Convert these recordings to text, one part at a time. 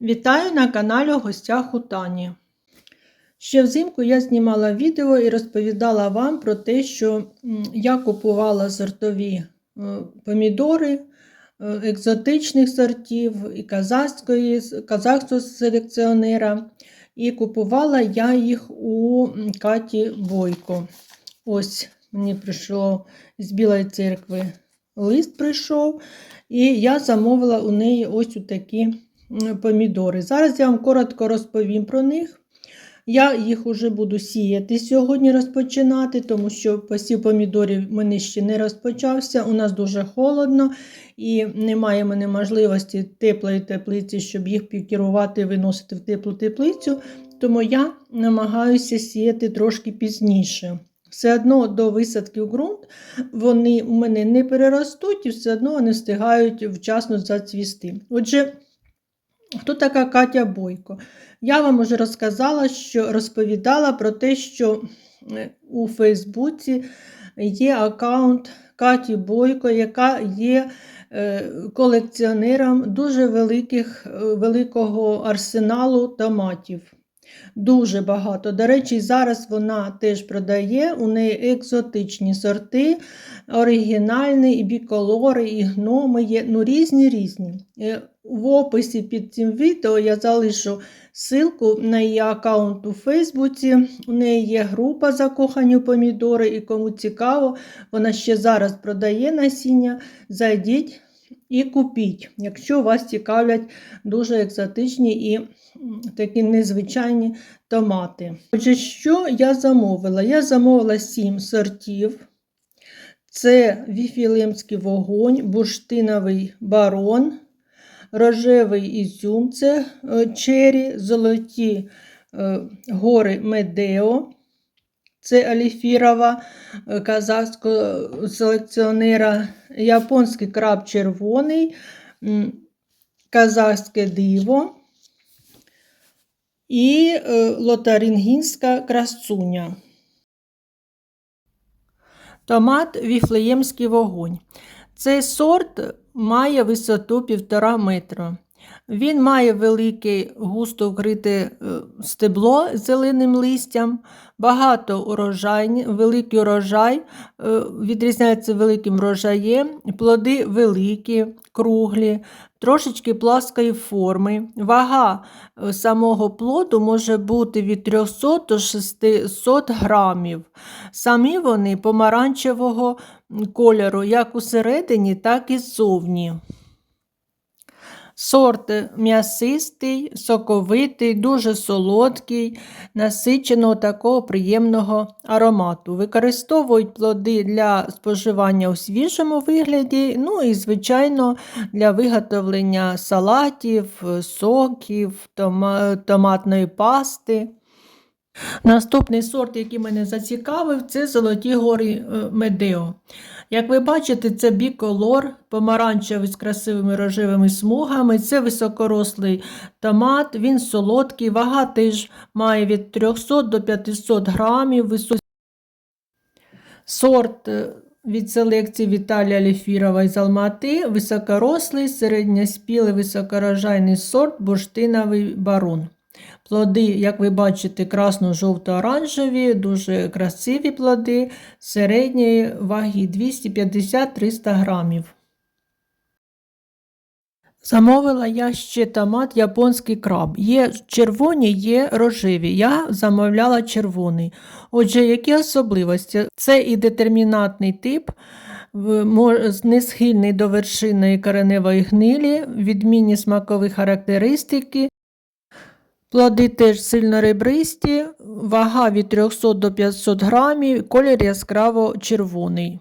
Вітаю на каналі у гостях у Тані. Ще взимку я знімала відео і розповідала вам про те, що я купувала сортові е, помідори е, екзотичних сортів і казахської, казахського селекціонера. І купувала я їх у Каті Бойко. Ось мені прийшло з Білої церкви лист прийшов, і я замовила у неї ось у такі помідори. Зараз я вам коротко розповім про них. Я їх вже буду сіяти сьогодні розпочинати, тому що посів помідорів в мене ще не розпочався. У нас дуже холодно і немає мене можливості теплої теплиці, щоб їх пікірувати виносити в теплу теплицю. Тому я намагаюся сіяти трошки пізніше. Все одно до висадки в ґрунт вони у мене не переростуть і все одно вони встигають вчасно зацвісти. Отже, хто така Катя Бойко? Я вам уже розказала, що розповідала про те, що у Фейсбуці є аккаунт Каті Бойко, яка є колекціонером дуже великих, великого арсеналу томатів. Дуже багато. До речі, зараз вона теж продає. У неї екзотичні сорти, оригінальні, і біколори, і гноми є. Ну, різні різні. В описі під цим відео я залишу ссылку на її аккаунт у Фейсбуці. У неї є група закохані помідори, і кому цікаво, вона ще зараз продає насіння. Зайдіть і купіть, якщо вас цікавлять дуже екзотичні і такі незвичайні томати. Отже, що я замовила? Я замовила 7 сортів. Це віфілемський вогонь, бурштиновий барон, рожевий ізюм, це чері, золоті гори Медео. Це Аліфірова казахського селекціонера, японський краб червоний, казахське диво і лотарингінська красуня. Томат Віфлеємський вогонь. Цей сорт має висоту 1,5 метра. Він має велике густо вкрите стебло з зеленим листям, багато урожай, великий урожай, відрізняється великим врожаєм, плоди великі, круглі, трошечки пласкої форми. Вага самого плоду може бути від 300 до 600 грамів. Самі вони помаранчевого кольору, як усередині, так і ззовні. Сорт м'ясистий, соковитий, дуже солодкий, насиченого такого приємного аромату. Використовують плоди для споживання у свіжому вигляді, ну і, звичайно, для виготовлення салатів, соків, томатної пасти. Наступний сорт, який мене зацікавив, це Золоті гори Медео. Як ви бачите, це біколор, помаранчевий з красивими рожевими смугами. Це високорослий томат, він солодкий, вага теж має від 300 до 500 грамів. Сорт від селекції Віталія Лефірова із Алмати, високорослий, середньоспілий, високорожайний сорт, бурштиновий барон. Плоди, як ви бачите, красно-жовто-оранжеві, дуже красиві плоди середньої ваги 250-300 грамів. Замовила я ще томат японський краб. Є червоні, є рожеві. Я замовляла червоний. Отже, які особливості? Це і детермінатний тип, не схильний до вершинної кореневої гнилі, відмінні смакові характеристики. Плоди теж сильно ребристі, вага від 300 до 500 грамів, колір яскраво червоний.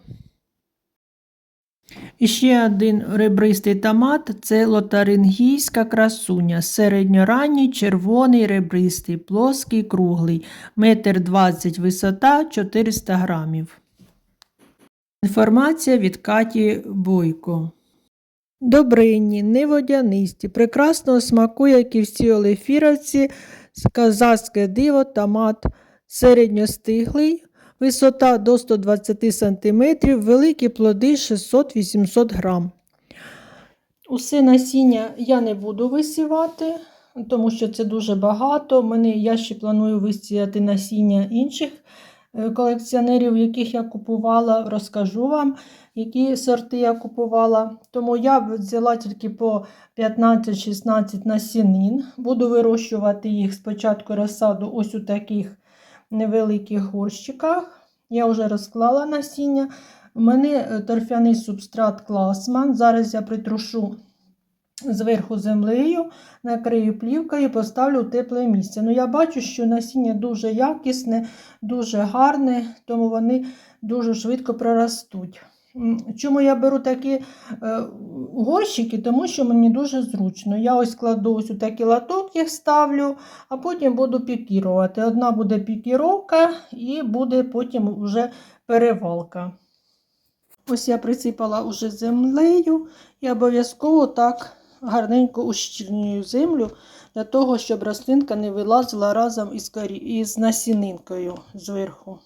І ще один ребристий томат це лотарингійська красуня. Середньоранній, червоний, ребристий, плоский, круглий, 1,20 м висота 400 грамів. Інформація від Каті Бойко. Добринні, неводянисті, прекрасного смаку, як і всі олефіровці, казахське диво, томат середньостиглий, висота до 120 см, великі плоди 600-800 грам. Усе насіння я не буду висівати, тому що це дуже багато. Мене, я ще планую висіяти насіння інших колекціонерів, яких я купувала. Розкажу вам, які сорти я купувала. Тому я взяла тільки по 15-16 насінин. Буду вирощувати їх спочатку розсаду ось у таких невеликих горщиках. Я вже розклала насіння. У мене е, торфяний субстрат Класман. Зараз я притрушу зверху землею, накрию плівкою поставлю в тепле місце. Ну, я бачу, що насіння дуже якісне, дуже гарне, тому вони дуже швидко проростуть. Чому я беру такі е, горщики? Тому що мені дуже зручно. Я ось кладу ось у такий лоток, їх ставлю, а потім буду пікірувати. Одна буде пікіровка і буде потім вже перевалка. Ось я присипала уже землею і обов'язково так гарненько ущільнюю землю для того, щоб рослинка не вилазила разом із, із насінинкою зверху.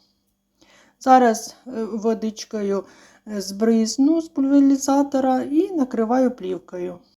Зараз е, водичкою е, збризну з пульверизатора і накриваю плівкою.